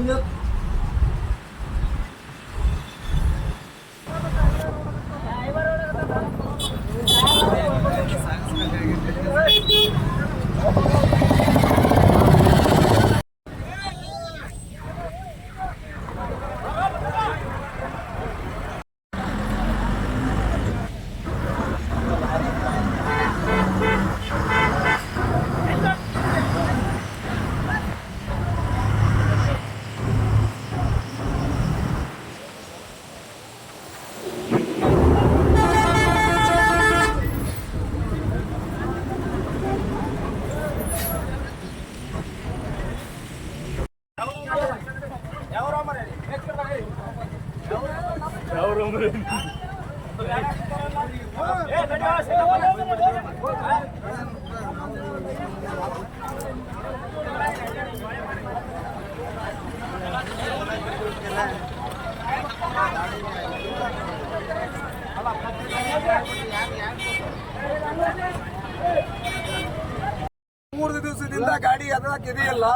무역 ಮೂರು ದಿವಸದಿಂದ ಗಾಡಿ ಅದಕ್ಕೆ ಇದೆಯಲ್ಲ?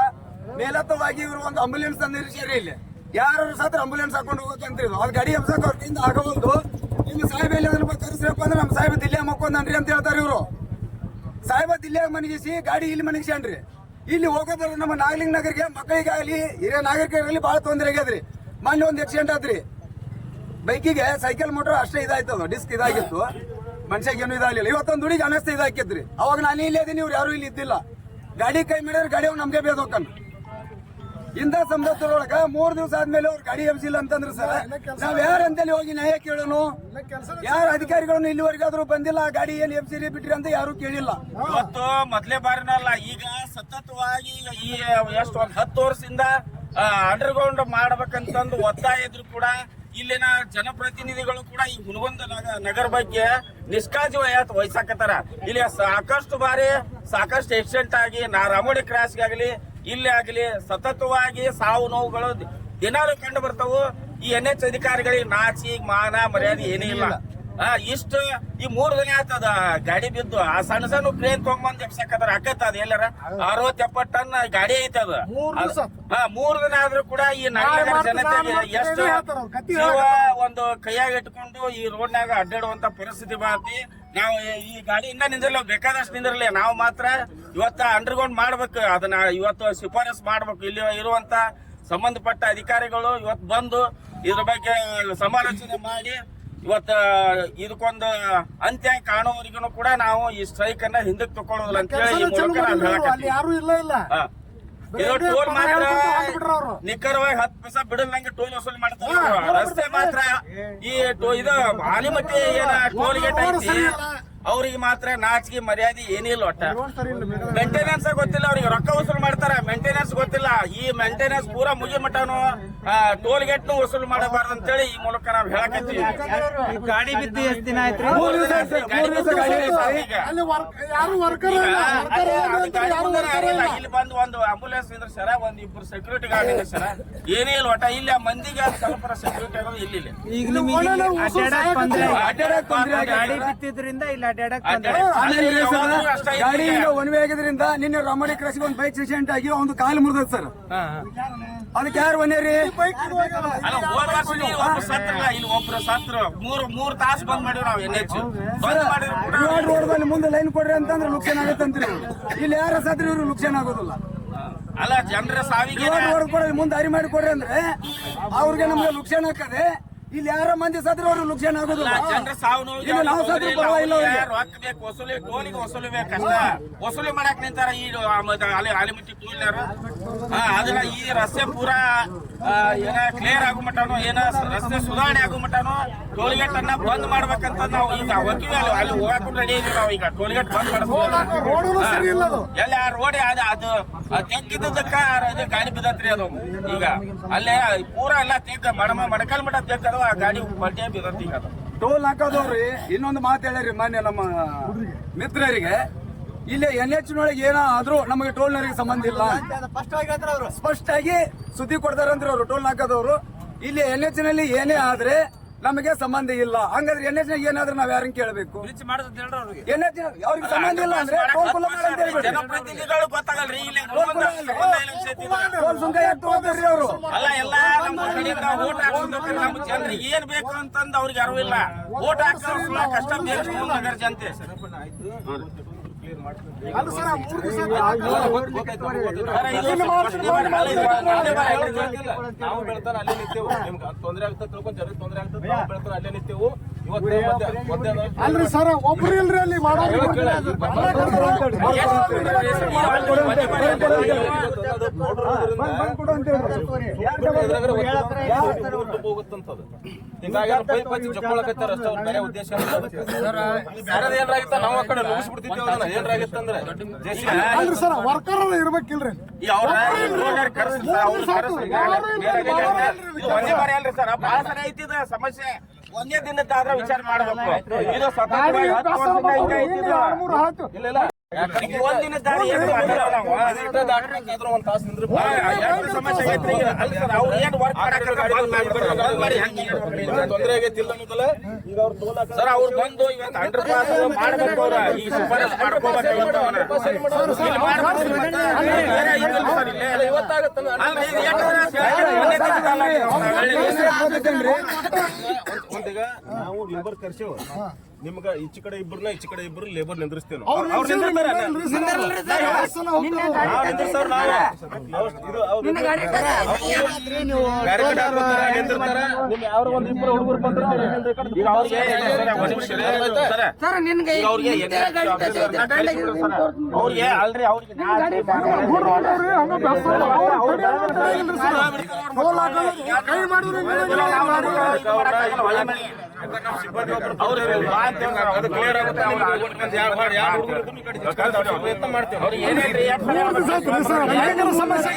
ಮೇಲತ್ತವಾಗಿ ಇವರು ಒಂದು ಆಂಬುಲೆನ್ಸ್ ತಂದಿರಿಸ್ಯಾರಿ ಇಲ್ಲಿ. ಯಾರು ಸತ್ರ ಆಂಬುಲೆನ್ಸ್ ಹಾಕೊಂಡು ಹೋಗಕ್ಕೆ ಇದು ಅದು ಗಾಡಿ ಹಬ್ಸಕ್ ಅವ್ರ ಕೈಯಿಂದ ಆಗಬಹುದು ನಿಮ್ಮ ಸಾಹೇಬ ಎಲ್ಲಿ ಅದ್ರ ಬಗ್ಗೆ ಕರೆಸ್ರಪ್ಪ ಅಂದ್ರೆ ನಮ್ಮ ಸಾಹೇಬ ದಿಲ್ಲಿ ಮಕ್ಕೊಂದನ್ರಿ ಅಂತ ಹೇಳ್ತಾರೆ ಇವರು. ಸಾಹೇಬ ದಿಲ್ಲಿಯಾಗ ಮನಗಿಸಿ ಗಾಡಿ ಇಲ್ಲಿ ಮನಗಿಸ್ಯಾನ್ರಿ ಇಲ್ಲಿ ಹೋಗೋದ್ರ ನಮ್ಮ ನಾಗಲಿಂಗ ನಗರಿಗೆ ಮಕ್ಕಳಿಗಾಗಲಿ, ಹಿರಿಯ ನಾಗರಿಕರಲ್ಲಿ ಬಹಳ ತೊಂದರೆ ಆಗ್ಯದ್ರಿ. ಮೊನ್ನೆ ಒಂದು ಆಕ್ಸಿಡೆಂಟ್ ಆದ್ರಿ. ಬೈಕಿಗೆ ಸೈಕಲ್ ಮೋಟರ್ ಅಷ್ಟೇ ಇದಾಯ್ತದ ಡಿಸ್ಕ್ ಇದಾಗಿತ್ತು. ಮನುಷ್ಯಗೆ ಏನು ಇದಾಗಲಿಲ್ಲ. ಇವತ್ತೊಂದು ಹುಡುಗಿ ಅನಸ್ತ ಇದಾಕಿದ್ರಿ. ಅವಾಗ ನಾನು ಇಲ್ಲೇ ಇದೀನಿ ಇವ್ರು ಯಾರು ಇಲ್ಲಿ ಇದ್ದಿಲ್ಲ. ಗಾಡಿ ಕೈ ಮಾಡಿದ್ರೆ ಗಾಡಿ ಅವ್ನು ನಮ್ಗೆ ಬೇದೋಕನ್ ಇಂಥ ಸಂದರ್ಭದೊಳಗ ಮೂರ್ ದಿವಸ ಆದ್ಮೇಲೆ ಅವ್ರು ಗಾಡಿ ಎಬ್ಸಿಲ್ಲ ಅಂತಂದ್ರೆ ಸರ್. ನಾವ್ ಯಾರು ಅಂತೇಳಿ ಹೋಗಿ ನ್ಯಾಯ ಕೇಳೋನು? ಯಾರ ಅಧಿಕಾರಿಗಳನ್ನು ಇಲ್ಲಿವರೆಗಾದ್ರೂ ಬಂದಿಲ್ಲ ಆ ಗಾಡಿ ಏನ್ ಎಬ್ಸಿರಿ ಬಿಟ್ರಿ ಅಂತ ಯಾರು ಕೇಳಿಲ್ಲ. ಇವತ್ತು ಮೊದ್ಲೇ ಬಾರಿನಲ್ಲ ಈಗ ಸತತವಾಗಿ ಈಗ ಈ ಎಷ್ಟು ಒಂದ್ ಹತ್ತು ವರ್ಷದಿಂದ ಅಂಡರ್ಗ್ರೌಂಡ್ ಮಾಡ್ಬೇಕಂತಂದು ಒತ್ತಾಯ ಇದ್ರು ಕೂಡ ಇಲ್ಲಿನ ಜನಪ್ರತಿನಿಧಿಗಳು ಕೂಡ ಈ ಹುನಗುಂದ ನಗ- ನಗರ ಬಗ್ಗೆ ನಿಷ್ಕಾಜಿ ವಯತ್ ವಹಿಸಾಕತ್ತಾರ. ಇಲ್ಲಿ ಸಾಕಷ್ಟು ಬಾರಿ ಸಾಕಷ್ಟು ಎಕ್ಸಿಡೆಂಟ್ ಆಗಿ ನಾ ರಾಮೋಡಿ ಕ್ರಾಸ್ಗಾಗಲಿ ಇಲ್ಲಿ ಆಗಲಿ ಸತತವಾಗಿ ಸಾವು ನೋವುಗಳು ದಿನಾಲು ಕಂಡು ಬರ್ತಾವು. ಈ ಎನ್ ಎಚ್ ಅಧಿಕಾರಿಗಳಿಗೆ ನಾಚಿ ಮಾನ ಮರ್ಯಾದೆ ಏನೇ ಇಲ್ಲ. ಆ, ಇಷ್ಟ ಈ ಮೂರ್ ದಿನ ಆಯ್ತದ ಗಾಡಿ ಬಿದ್ದು. ಆ ಸಣ್ಣ ಸಣ್ಣ ಕ್ರೇನ್ ತಗೊಂಬಂದ್ ಎಬ್ಸಕತ್ತಾರ ಅಕ್ಕತ್ತ ಅದ ಎಲ್ಲಾರ? ಅರವತ್ ಎಪ್ಪತ್ ಟನ್ ಗಾಡಿ ಐತದ ಹಾ ಮೂರ್ ದಿನ ಆದ್ರೂ ಕೂಡ ಈ ನಗರ ಜನತೆ ಎಷ್ಟು ಒಂದು ಕೈಯಾಗ ಇಟ್ಕೊಂಡು ಈ ರೋಡ್ನಾಗ ಅಡ್ಡಾಡುವಂತ ಪರಿಸ್ಥಿತಿ ಬಾತಿ ನಾವು ಈ ಗಾಡಿ ಇನ್ನ ನಿಂದಿರಲ್ಲ ಬೇಕಾದಷ್ಟು ನಿಂದಿರಲಿ. ನಾವು ಮಾತ್ರ ಇವತ್ತ ಅಂಡರ್ಗ್ರೌಂಡ್ ಮಾಡ್ಬೇಕು. ಅದನ್ನ ಇವತ್ತು ಶಿಫಾರಸ್ ಮಾಡ್ಬೇಕು. ಇಲ್ಲಿ ಇರುವಂತ ಸಂಬಂಧಪಟ್ಟ ಅಧಿಕಾರಿಗಳು ಇವತ್ತು ಬಂದು ಇದ್ರ ಬಗ್ಗೆ ಸಮಾಲೋಚನೆ ಮಾಡಿ ಇವತ್ತ ಇದಕ್ಕೊಂದು ಅಂತ್ಯ ಕಾಣುವವರಿಗೂ ಕೂಡ ನಾವು ಈ ಸ್ಟ್ರೈಕ್ ಅನ್ನ ಹಿಂದಕ್ಕೆ ತಕೊಳ್ಳೋದಿಲ್ಲ ಅಂತ ಹೇಳಿ ಯಾರು ಇಲ್ಲ. ಇಲ್ಲ. ಇದು ಟೋಲ್ ಮಾತ್ರ. ನಿಖರವಾಗಿ ಹತ್ತು ಪೈಸಾ ಬಿಡಲ್ದಂಗೆ ಟೋಲ್ ವಸೂಲಿ ಮಾಡ್ತಾರೆ ರಸ್ತೆ ಮಾತ್ರ ಈ ಟೋ- ಇದು ಆಲಿಮಟ್ಟಿ ಏನ ಟೋಲ್ ಗೇಟ್ ಐತಿ? ಅವ್ರಿಗೆ ಮಾತ್ರ ನಾಚಿಕೆ ಮರ್ಯಾದೆ ಏನಿಲ್ಲ ಒಟ್ಟ. ಮೇಂಟೆನೆನ್ಸ್ ಗೊತ್ತಿಲ್ಲ ಅವ್ರಿಗೆ ರೊಕ್ಕ ವಸೂಲು ಮಾಡ್ತಾರ ಮೇಂಟೆನೆನ್ಸ್ ಗೊತ್ತಿಲ್ಲ ಈ ಮೇಂಟೆನೆನ್ಸ್ ಪೂರಾ ಮುಗಿ ಮಟ್ಟನು ಟೋಲ್ ಗೇಟ್ ನು ವಸೂಲು ಮಾಡಬಾರ್ದು ಅಂತೇಳಿ ಈ ಮೂಲಕ ನಾವು ಹೇಳಕತ್ತೀವಿ ಗಾಡಿ ಬಿದ್ದು ಎಷ್ಟು ದಿನ ಆಯ್ತು. ಇಲ್ಲ ಬಂದು ಒಂದು ಆಂಬುಲೆನ್ಸ್ ಇದ್ರ ಸರ ಒಂದ್ ಇಬ್ರು ಸೆಕ್ಯೂರಿಟಿ ಗಾರ್ಡ್ ಇದೆ ಸರ ಏನೇ ಇಲ್ಲ ಒಟ್ಟ ಇಲ್ಲಿ ಮಂದಿಗೆ ಸ್ವಲ್ಪ ಸೆಕ್ಯೂರಿಟಿ ಆಗೋದು ಇಲ್ಲಿ. ಈಗ. ಗಾಡಿ ಬಿತ್ತಿದ್ರಿಂದ ಇಲ್ಲಿ ಅಡ್ಡಾಡಕ್. ಗಾಡಿ ಒನ್ ವೇ ಆಗಿದ್ರಿಂದ ನಿನ್ನೆ ರಮಣಿ ಕ್ರಾಸಿಗೆ ಒಂದು ಬೈಕ್ ಆಕ್ಸಿಡೆಂಟ್ ಆಗಿ ಒಂದು ಕಾಲು ಮುರಿದ ಸರ್. ಅದಕ್ಕೆ ಯಾರು ಬಂದೇರಿ ಅಲ್ಲ ಹೋದ ವರ್ಷ ಇಲ್ಲಿ ಒಬ್ರು ಸತ್ರಲ್ಲ ಇಲ್ಲಿ ಒಬ್ರು ಸತ್ರ. ಮೂರ್ ಮೂರ್ ತಾಸು ಬಂದ್ ಮಾಡಿವಿ ನಾವು ಎನ್ ಎಚ್. ಬಂದ್ ಮಾಡಿದ್ರು ಕೂಡ ರೋಡ್ ರೋಡ್ದಲ್ಲಿ ಮುಂದೆ ಲೈನ್ ಕೊಡ್ರಿ ಅಂತಂದ್ರೆ ಲುಕ್ಷನ್ ಆಗುತ್ತೆ ಅಂತೀರಿ ಇವ್ರು. ಇಲ್ಲಿ ಯಾರ ಸತ್ರಿ ಇವರು ಲುಕ್ಷನ್ ಆಗೋದಿಲ್ಲ. ಅಲ್ಲ ಜನರ ಸಾವಿಗೆ ರೋಡ್ ರೋಡ್ ಕೊಡ್ರಿ ಮುಂದೆ ಹರಿ ಮಾಡಿ ಕೊಡ್ರಿ ಅಂದ್ರೆ ಅವ್ರಿಗೆ ನಮ್ಗೆ ಲುಕ್ಷನ್ ಹಾಕದೆ ಇಲ್ಲಿ ಯಾರ ಮಂದಿ ಸದ್ರ ಅವರು ಸಾವು ನೋವು ಇಲ್ಲಿ ನಾವು ಸದ್ರ ಸತ್ರು. ಪರವಾಗಿಲ್ಲ. ರೊಕ್ಕ ಬೇಕು ವಸೂಲಿ ಟೋಲಿಗೆ ವಸೂಲಿ ಬೇಕಷ್ಟ. ವಸೂಲಿ ಮಾಡಕ್ ನಿಂತಾರ ಈ ಅಲೆ ಅಲ್ಲಿ ಆಲಿಮಟ್ಟಿ ಆ ಅದನ್ನ ಈ ರಸ್ತೆ ಪೂರಾ ಏನ ಕ್ಲಿಯರ್ ಆಗೋ ಏನ ರಸ್ತೆ ಸುಧಾರಣೆ ಆಗೋ ಟೋಲ್ಗೇಟ್ ಅನ್ನ ಬಂದ್ ಮಾಡ್ಬೇಕಂತ ನಾವು ಈಗ ಹೋಗಿವಿ ಅಲ್ಲಿ ಅಲ್ಲಿ ಹೋಗಕ್ಕೂ ರೆಡಿ ಇದೀವಿ ನಾವು ಈಗ ಟೋಲ್ಗೇಟ್ ಬಂದ್ ಅದು ಎಲ್ಲಿ ಆ ರೋಡ್ ಅದು ಅದು ತೆಗ್ಗಿದ್ದಕ್ಕ ಅದು ಗಾಡಿ ಬಿದ್ದತ್ರಿ ಅದು. ಈಗ ಅಲ್ಲೇ ಪೂರ ಎಲ್ಲ ತೆಗ್ದ ಮಡಮ ಮಡಕಲ್ ಮಠ ತೆಗ್ಗದು ಆ ಗಾಡಿ ಬಡ್ಡೆ ಬಿದ್ದತ್ತಿ ಈಗ ಟೋಲ್ ಹಾಕೋದವ್ರಿ, ಇನ್ನೊಂದು ಮಾತು ಹೇಳ್ರಿ ಮಾನ್ಯ ನಮ್ಮ ಮಿತ್ರರಿಗೆ. ಇಲ್ಲಿ ಎನ್ ಎಚ್ ನೊಳಗೆ ಏನೋ ಆದ್ರೂ ನಮಗೆ ಟೋಲ್ನವರಿಗೆ ಸಂಬಂಧ ಇಲ್ಲ. ಸ್ಪಷ್ಟವಾಗಿ ಸುದ್ದಿ ಕೊಡ್ತಾರಂದ್ರೆ ಅವರು ಟೋಲ್ ಹಾಕೋದವ್ರು. ಇಲ್ಲಿ ಎನ್ ಎಚ್ನಲ್ಲಿ ಏನೇ ಆದ್ರೆ ನಮಗೆ ಸಂಬಂಧ ಇಲ್ಲ. ಹಂಗಾದ್ರೆ ಎನ್ ಎಚ್ ಏನಾದ್ರೂ ನಾವ್ ಯಾರನ್ನ ಕೇಳಬೇಕು? ಎನ್ ಎಚ್ ಅವ್ರಿಗೆ ಸಂಬಂಧ ಇಲ್ಲ ಅಂದ್ರೆ ಟೋಲ್ ಕುಲ ಮಾಡಿ ಅಂತ. ಟೋಲ್ ಸುಂಕ ಯಾಕೆ ತಗೋತಾರ್ರಿ ಅವರು? ಜನರಿಗೆ ಏನ್ ಬೇಕು ಅಂತಂದು ಅವ್ರಿಗೆ ಅರಿವಿಲ್ಲ ಓಟ್ ಹಾಕ್ಸೋಣ ಕಷ್ಟ ಬೇಕು ನಗರ ಜನತೆ. ನಾವು ಬೆಳ್ತಾರ ಅಲ್ಲೇ ನಿಂತೇವು ನಿಮ್ಗೆ ತೊಂದರೆ ಆಗ್ತದೆ ತಿಳ್ಕೊಂಡು ಜನರಿಗೆ ತೊಂದರೆ ಆಗ್ತದೆ ನಾವು ಬೆಳ್ತಾರ ಅಲ್ಲೇ ನಿಂತೇವು ಅಲ್ರಿ ಸರ್ ಒಬ್ರು ಇಲ್ರಿ ಅಲ್ಲಿ ಮಾಡೋರು ಹೋಗುತ್ತಂತದು ಹಿಂಗಾಗಿ ಅವ್ರು ಪೈಪ್ ಹಚ್ಚಿ ಜಕ್ಕೊಳಕತ್ತಾರ ಅಷ್ಟೇ ಅವ್ರ ಬೇರೆ ಉದ್ದೇಶ ಬೇರೆ ಏನಾಗಿತ್ತ ನಾವು ಆ ಕಡೆ ಏನಾಗಿತ್ತಂದ್ರೆ ಅಲ್ರಿ ಸರ್ ವರ್ಕರ್ ಇರ್ಬೇಕಿಲ್ರಿ ಸಮಸ್ಯೆ ಒಂದೇ ದಿನದ್ದಾದ್ರೆ ವಿಚಾರ ಮಾಡಬೇಕು. ಇದು ಸತತವಾಗಿ ತೊಂದರೆ ಆಗೈತಿ ಇಲ್ಲ ಸರ್ ಅವ್ರು ಬಂದು ಇವತ್ತು ಅಂಡರ್ ಪಾಸ್ ಮಾಡ್ಬೇಕು ಅವ್ರ ಈ ಶಿಫಾರಸ್ ಮಾಡ್ಕೋಬೇಕು. ಒಂದೀಗ ನಾವು ಲೇಬರ್ ಕರ್ಸೇವ ನಿಮ್ಗ ಈಚ ಕಡೆ ಇಬ್ಬರನ್ನ ಈಚೆ ಕಡೆ ಇಬ್ಬರು ಲೇಬರ್ ನಿಂದ್ರಿಸ್ತೇವೆ ನಾವು. ಅವ್ರು ಇದು ಅವ್ರು ಬೇರೆ ಕಡೆ ಹಾಕ್ಬಿಡ್ತಾರೆ, ನಿಂದಿರ್ತಾರೆ. ನಿಮ್ಗೆ ಯಾರೋ ಒಂದ್ ಇಬ್ರು ಹುಡುಗರು ಬಂದ್ರೆ ಅವ್ರು ಹಿಂದೆ ಈ ಕಡೆ ಈಗ ಅವ್ರಿಗೆ ಸರ್, ಒಂದ್ ನಿಮಿಷ ಸರ್, ಸರ್ ನಿನ್ಗೆ ಈಗ ಅವ್ರಿಗೆ ಕೈ ಮಾಡಿದ್ರೆ ಸಾಕ್ರಿ ಸರ್, ಭಯಂಕರ ಸಮಸ್ಯೆ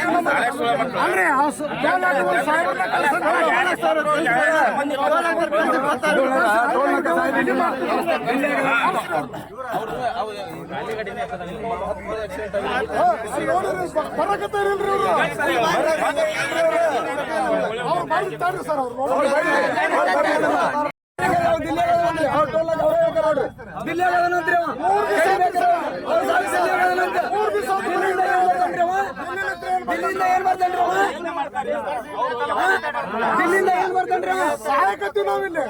ಅಂದ್ರೆ ಆ ಸ- ಟೋಲ್ ಹಾಕುವ ಸಾಹೇಬ್ರನ್ನ ಕಳ್ಸಕ್ಕೆ ಅಲ್ಲಿ ನೋಡಿರಿ, ಬ- ಬರಕತ್ತಾರಿಲ್ರಿ ಅವ್ರು. ಅವ್ರು ಬರ್ತಾರೆ ಸರ್ ಅವ್ರು ನೋಡ್ರಿ. ದಿಲ್ಲಿಂದ ಏನ್ ಅವ? ದಿಲ್ಲಿಂದ ಏನ್ ನಾವಿಲ್ಲಿ.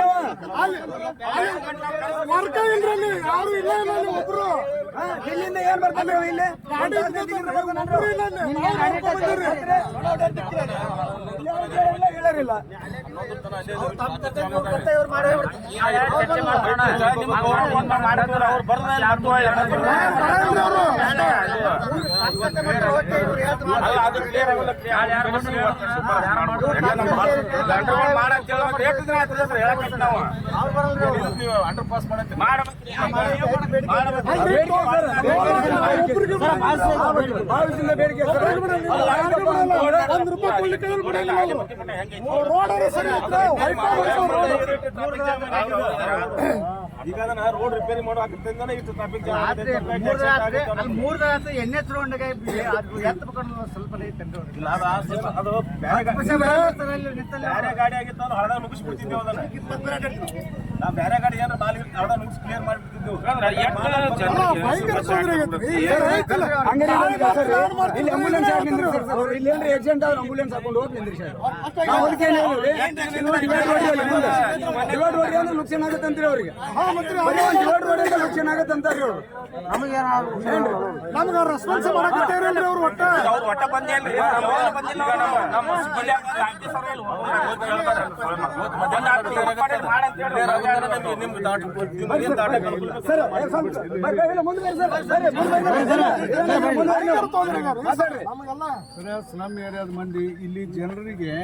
ಅವ? ಅಲ್ಲಿ ಅಲ್ಲಿ ವರ್ಕ ಇಲ್ರಿ ಯಾರು ಇಲ್ಲ ಇಲ್ಲ ಒಬ್ರು. ಹಾ, ದಿಲ್ಲಿಂದ ಏನ್ ಬರ್ತಾನೆ ಇಲ್ಲಿ? ಗಾಡಿ ಇಟ್ಕೊತಾರೆ, ಒಬ್ರು ರೋಡ್ ರೋಡ್. ಈಗ ರೋಡ್ ರಿಪೇರಿ ಮಾಡೋ ಹಾಕಿದ್ರಿಂದಾನೆ ಇಷ್ಟು ಟ್ರಾಫಿಕ್ ಜಾಮ್ ಮೂರ್ ದಿನ ಎಣ್ಣೆ ರೋಡ್ಗೆ ಎತ್ತಬೇಕು ಸ್ವಲ್ಪ ಇಲ್ಲ, ಅದು ಬೇರೆ ಗಾಡಿ ಆಗಿತ್ತು ಹಳದ ಮುಗಿಸ್ಬಿಡ್ತಿದ್ದೇವೆ ಅದನ್ನ ನಾವು ಬೇರೆ ಗಾಡಿ ಏನಾರ ಬಾಲ್ ಹಳದ ಮುಗಿಸ್ ಕ್ಲಿಯರ್ ಮಾಡಿಬಿಡ್ತಿದ್ದೆವು ಇಲ್ಲ ಆಂಬುಲೆನ್ಸ್ ಯಾರು ನಿಂದ್ರಿಸ್ತಾರೆ ಸರ್? ಅವ್ರು ಇಲ್ಲಿ ಏನ್ರಿ ಆದ್ರೆ ಹಾಕೊಂಡು ಹೋಗಿ ಅದಕ್ಕೆ road ಅಂದ್ರೆ ಲುಕ್ಷನ್ ಆಗತ್ತೆ ಅಂತೀರಿ ಅವ್ರಿಗೆ. divide road ಅವರು ಲುಕ್ಷನ್ ಆಗತ್ತೆ ಅಂತಾರ್ರಿ ಅವ್ರು ನಮ್ಗ ರೆಸ್ಪಾನ್ಸ್ ಮಾಡಕತ್ತಾರಿಲ್ರಿ ಅವ್ರು ಒಟ್ಟ. ಬಂದಿಲ್ರಿ. ನಮ್ಮ ಸಿಬ್ಬಂದಿ ಸ್ಲಮ್ ಏರಿಯಾದ ಮಂದಿ ಇಲ್ಲಿ ಜನರಿಗೆ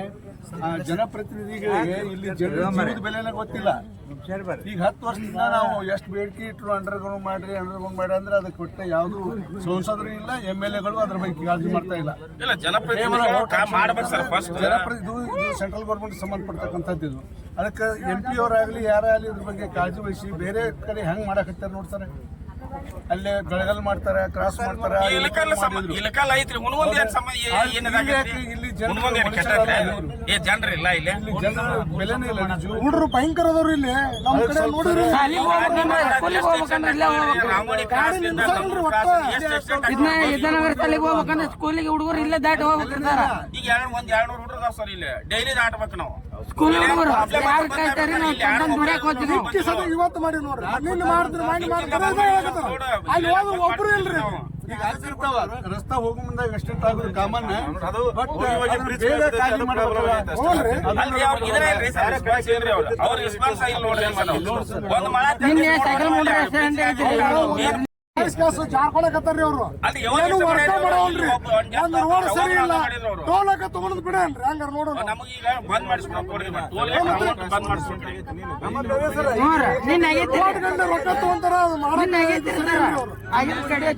ಜನಪ್ರತಿನಿಧಿಗಳಿಗೆ ಇಲ್ಲಿ ಜನರ ಬೆಲೆನೇ ಗೊತ್ತಿಲ್ಲ. ಈಗ ಹತ್ತು ವರ್ಷದಿಂದ ನಾವು ಎಷ್ಟು ಬೇಡಿಕೆ ಇಟ್ಟರು ಅಂಡರ್ಗ್ರೌಂಡ್ ಮಾಡ್ರಿ ಅಂಡರ್ಗ್ರೌಂಡ್ ಮಾಡ್ರಿ ಅಂದ್ರೆ ಅದಕ್ಕೆ ಕೊಟ್ಟೆ ಯಾವುದು ಸಂಸದರು ಇಲ್ಲ ಎಂ ಎಲ್ ಎಗಳು ಅದ್ರ ಬಗ್ಗೆ ಕಾಳಜಿ ಮಾಡ್ತಾ ಇಲ್ಲ. ಜನಪ್ರತಿನಿಧಿ ಸೆಂಟ್ರಲ್ ಗೌರ್ಮೆಂಟ್ ಸಂಬಂಧಪಡ್ತಕ್ಕಂಥದ್ದು ಇದು ಅದಕ್ಕೆ ಎಂ ಪಿ ಅವರಾಗಲಿ ಯಾರಾಗಲಿ ಇದ್ರ ಬಗ್ಗೆ ಕಾಳಜಿ ವಹಿಸಿ ಬೇರೆ ಕಡೆ ಹೆಂಗ್ ಮಾಡಕತ್ತಾರೆ ನೋಡ್ತಾರೆ ಅಲ್ಲೇ ಗಳಗಲ್ ಮಾಡ್ತಾರೆ ಕ್ರಾಸ್ ಮಾಡ್ತಾರೆ ಇಲಕಲ್ ಸಮ ಇಲಕಲ್ ಐತ್ರಿ ಏನ್ ಸಮ ಇಲ್ಲಿ ಜನರು ಏನ್ ಏ ಇಲ್ಲಿ ಇಲ್ಲಿ? ಜನರ ಬೆಲೆನೇ ಇಲ್ಲ ಹುಡ್ರು ಭಯಂಕರ ಅದಾವ್ರಿ ಇಲ್ಲಿ. ನಮ್ ಕಡೆ ನೋಡಿರಿ ರಾಮೋಡಿ ಕ್ರಾಸ್ನಿಂದ ನಮ್ಮೂರ್ ಕ್ರಾಸ್ ಎಷ್ಟು extent ಆಗಿ ಇದನ್ನ ವಿದ್ಯಾನಗರ ಶಾಲೆಗೆ ಹೋಗ್ಬೇಕಂದ್ರೆ ಸ್ಕೂಲಿಗೆ ಹುಡುಗರು ಇಲ್ಲೇ ದಾಟ ಹೋಗ್ಬೇಕಂತಾರ ಈಗ ಎರಡ್ ಒಂದ್ ಎರಡ್ ನೂರು ಹುಡುಗರು ಸರಿ ಸರ್ ಇಲ್ಲಿ. ಡೈಲಿ ದಾಟ್ಬೇಕು ನಾವು. ಸ್ಕೂಲ್ ಹುಡುಗರು ಯಾರು ಕಾಯ್ತಾರಿ ನಾವು ತಂದ್ ದುಡಿಯಾಕ ಹೋಗ್ತೀವಿ ಇಷ್ಟ್ ಸಲ ಇವತ್ತು ಮಾಡಿ ನೋಡ್ರಿ. ನಿನ್ನ ಮಾಡಿದ್ರೆ ಮಾಡಿ ಮಾಡ್ತಾರೆ ಅಲ್ಲಿ ಹೋದ್ರೆ ಒಬ್ರು ಇಲ್ರಿ. ಈಗ ಆಗ್ತಿರ್ತಾವ ರಸ್ತಾ ಹೋಗೋ ಮುಂದಾಗ ಎಷ್ಟೆಂಟ್ ಆಗೋದು ಕಾಮನ್. ಅದು ಬಟ್ ಬೇಗ ಖಾಲಿ ಮಾಡ್ಬೇಕಲ್ಲ. ಹ್ಞೂನ್ರಿ. ನಿನ್ನೆ ಸೈಕಲ್ ಮುಂಡ್ರೆ ಐತಿ ಕಾಸು ಜಾರ್ಕೊಳಕತ್ತಾರ್ರಿ ಅವರು. ಅಲ್ಲಿ ಯಾವಾಗ ಏನು ವರ್ಕ? ಮಾಡವಲ್ರಿ ಒಂದ್ ರೋಡ್ ಸರಿ ಇಲ್ಲ. ತಗೊಂಡ್ ಹಂಗಾರ ನೋಡೋಣ. ನಮಗೀಗ ಬಂದ್ ಗಂಟೆ ರೊಕ್ಕ ತಗೊಂತಾರ ಕಡೆ